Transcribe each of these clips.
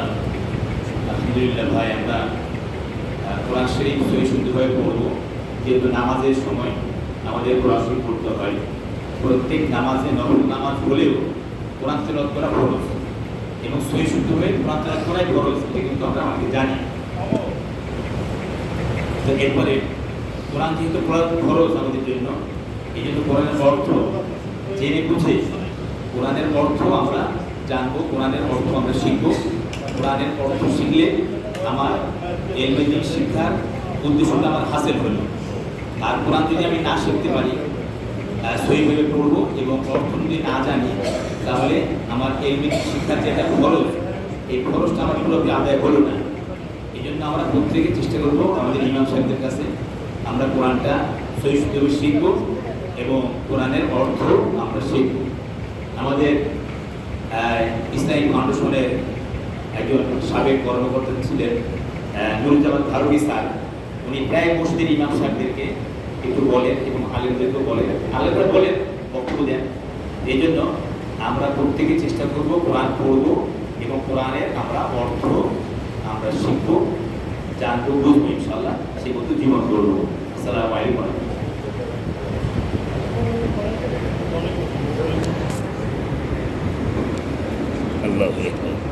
আলহামদুলিল্লাহ ভাই, আমরা কোরআন শরীফ সহি শুদ্ধভাবে পড়ব। যেহেতু নামাজের সময় আমাদের কোরআন শরীফ পড়তে হয়, প্রত্যেক নামাজে নবম নামাজ হলেও কোরআন তেলাওয়াত করা ফরজ এবং সহি শুদ্ধভাবে কোরআন তেলাওয়াত করাই ফরজ, এটা কিন্তু আমরা আমাকে জানি। তো এরপরে কোরআন যেহেতু কোরআন ফরজ আমাদের জন্য, এই জন্য কোরআনের অর্থ জেনে বুঝে কোরআনের অর্থ আমরা জানব, কোরআনের অর্থ আমরা শিখব। কোরআনের অর্থ শিখলে আমার এলমেদিক শিক্ষার উদ্দেশ্যটা আমার হাসিল হলো। আর কোরআন যদি আমি না শিখতে পারি সহিভাবে পড়ব এবং অর্থ যদি না জানি, তাহলে আমার এলমেদিক শিক্ষার যেটা খরচ, এই খরচটা আমার পুরোপুরি আদায় হলো না। এই জন্য আমরা প্রত্যেকে চেষ্টা করব আমাদের ইমাম সাহেবদের কাছে আমরা কোরআনটা সহি শুদ্ধভাবে শিখব এবং কোরআনের অর্থ আমরা শিখব। আমাদের ইসলামিক ফাউন্ডেশনের একজন সাবেক কর্মকর্তা ছিলেন নুরুজ্জামান ফারুকি স্যার। উনি প্রায় মসজিদের ইমাম সাহেবদেরকে একটু বলেন এবং আলেমদেরকেও বলেন। আলেমরা বলেন, বক্তব্য দেন। এই জন্য আমরা প্রত্যেকে চেষ্টা করব, কোরআন পড়ব এবং কোরআনের আমরা অর্থ আমরা শিখব, জানব, বুঝব ইনশাল্লাহ সে মতো জীবন করব আসসালামু আলাইকুম আল্লাহ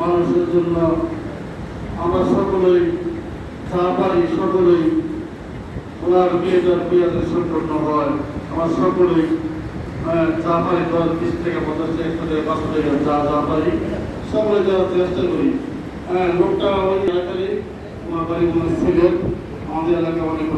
মানুষের জন্য আমরা সকলেই যা পারি সকলেই ওনার বিয়েটার বিয়েতে সম্পন্ন হয় আমরা সকলেই যা পারি দশ বিশ থেকে পঞ্চাশ থেকে একশো থেকে যা পারি সকলে যাওয়ার চেষ্টা করি লোকটা ওই এলাকারই ওনার বাড়ি ছিলেন আমাদের এলাকায় অনেক